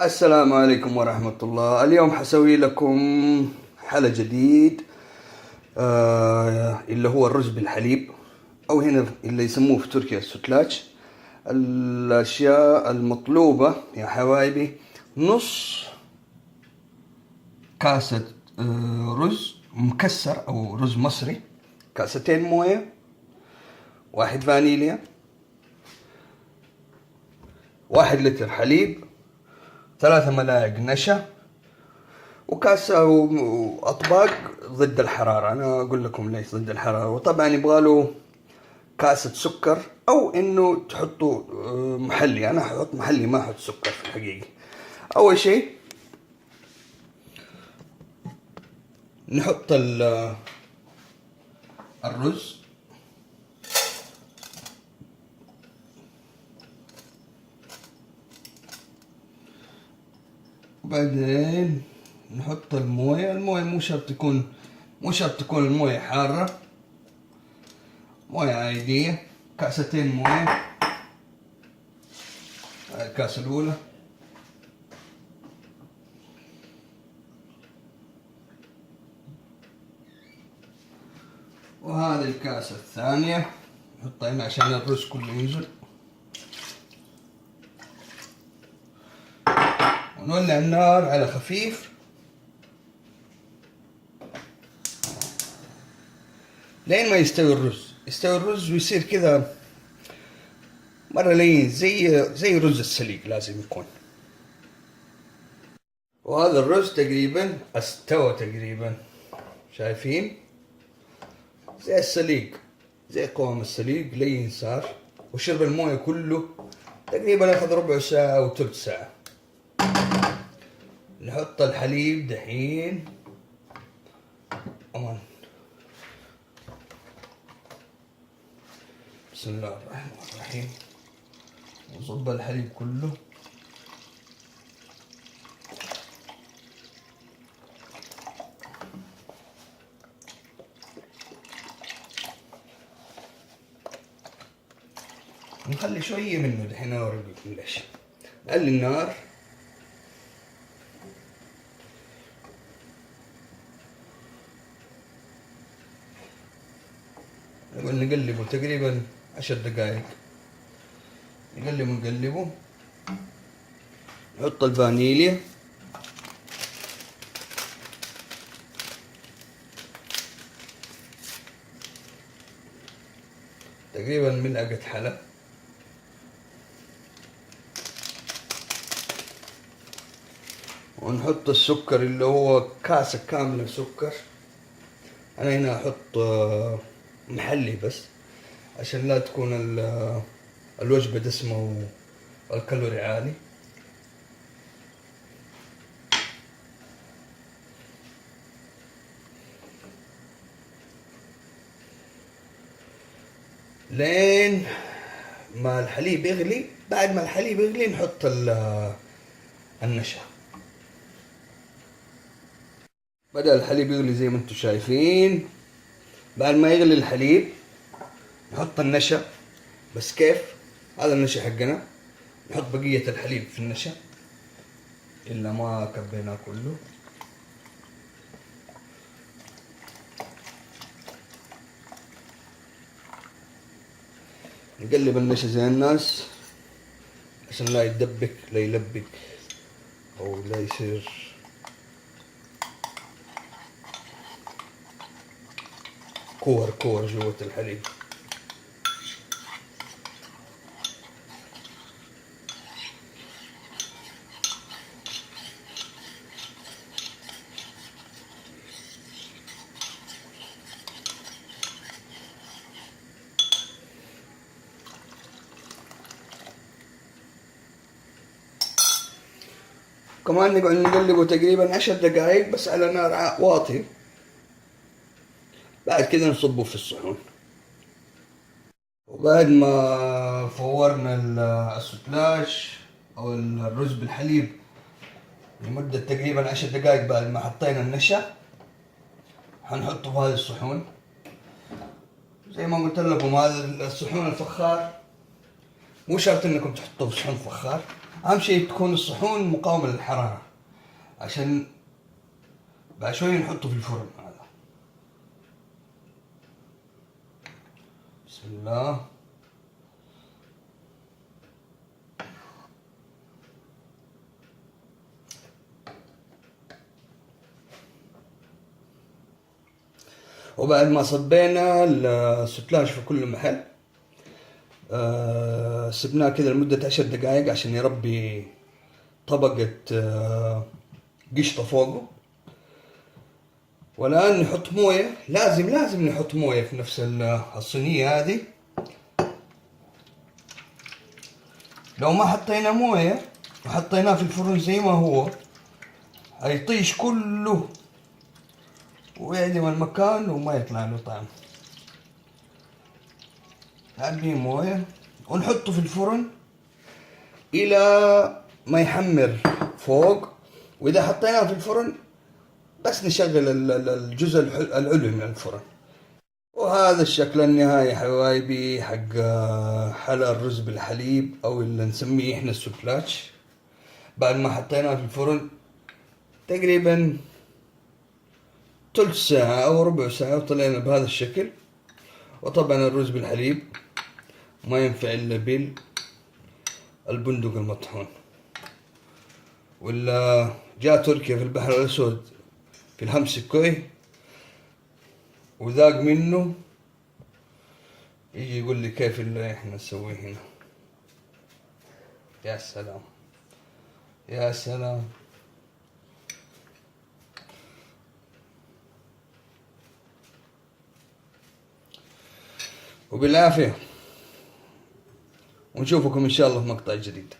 السلام عليكم ورحمة الله. اليوم حسوي لكم حلا جديد آه اللي هو الرز بالحليب أو هنا اللي يسموه في تركيا السوتلاج. الأشياء المطلوبة يا حبايبي نص كاسة آه رز مكسر أو رز مصري كاستين موية واحد فانيليا واحد لتر حليب ثلاثة ملاعق نشا وكاسة وأطباق ضد الحرارة. أنا أقول لكم ليش ضد الحرارة. وطبعا يبغى له كاسة سكر أو إنه تحطوا آه، محلي. أنا أحط محلي ما أحط سكر في الحقيقة. أول شيء نحط ال- الرز. وبعدين نحط الموية الموية مو شرط تكون مو شرط تكون الموية حارة. موية عادية. كأستين موية. هاي الكاسة الأولى. وهذه الكاسة الثانية. نحطها هنا عشان الرز كله ينزل. ونولع النار على خفيف. لين ما يستوي الرز. يستوي الرز ويصير كذا مرة لين زي زي رز السليق لازم يكون. وهذا الرز تقريبا استوى تقريبا. شايفين؟ زي السليق. زي قوام السليق لين صار. وشرب الموية كله تقريبا آخذ ربع ساعة أو ثلث ساعة. نحط الحليب دحين. أمان. بسم الله الرحمن الرحيم. نصب الحليب كله. نخلي شوية منه دحين أوريكم ليش. نقلل النار. نقلبه تقريبا عشر دقايق. نقلبه نقلبه نحط الفانيليا. تقريبا ملعقة حلى ونحط السكر اللي هو كاسة كاملة سكر أنا هنا أحط آه، محلي بس عشان لا تكون ال- الوجبة دسمة والكالوري عالي. لين ما الحليب يغلي بعد ما الحليب يغلي نحط ال- النشا. بدأ الحليب يغلي زي ما أنتم شايفين بعد ما يغلي الحليب نحط النشا. بس كيف؟ هذا النشا حقنا. نحط بقية الحليب في النشا. إلا ما كبيناه كله. نقلب النشا زي الناس عشان لا يدبك لا يلبك أو لا يصير كور كور جوة الحليب. كمان نقعد نقلبه تقريبا عشر دقايق بس على نار واطي. بعد كذا نصبه في الصحون. وبعد ما فورنا ال- السوتلاش أو الرز بالحليب لمدة تقريبا عشر دقائق بعد ما حطينا النشا حنحطه في هذه الصحون. زي ما قلت لكم هذا الصحون الفخار. مو شرط إنكم تحطوه في صحن فخار. أهم شيء تكون الصحون مقاومه للحرارة عشان بعد شوي نحطه في الفرن هذا بسم الله. وبعد ما صبينا السوتلاج في كل محل آه سبناه كذا لمدة عشر دقائق عشان يربي طبقة آه قشطة فوقه. والآن نحط موية. لازم لازم نحط موية في نفس الصينية هذه. لو ما حطينا موية وحطيناه في الفرن زي ما هو هيطيش كله ويعدم المكان وما يطلع له طعم. نعبيه موية. ونحطه في الفرن إلى ما يحمر فوق. وإذا حطيناه في الفرن بس نشغل الجزء العلوي من الفرن. وهذا الشكل النهائي حبايبي حق حلا الرز بالحليب أو اللي نسميه إحنا السوبلاتش بعد ما حطيناه في الفرن تقريبا ثلث ساعة أو ربع ساعة وطلعنا بهذا الشكل. وطبعا الرز بالحليب ما ينفع إلا بالبندق المطحون. ولا جاء تركيا في البحر الأسود. في الهمسكوي وذاق منه يجي يقول لي كيف اللي إحنا نسويه هنا. يا سلام. يا سلام. وبالعافية. ونشوفكم إن شاء الله في مقطع جديد.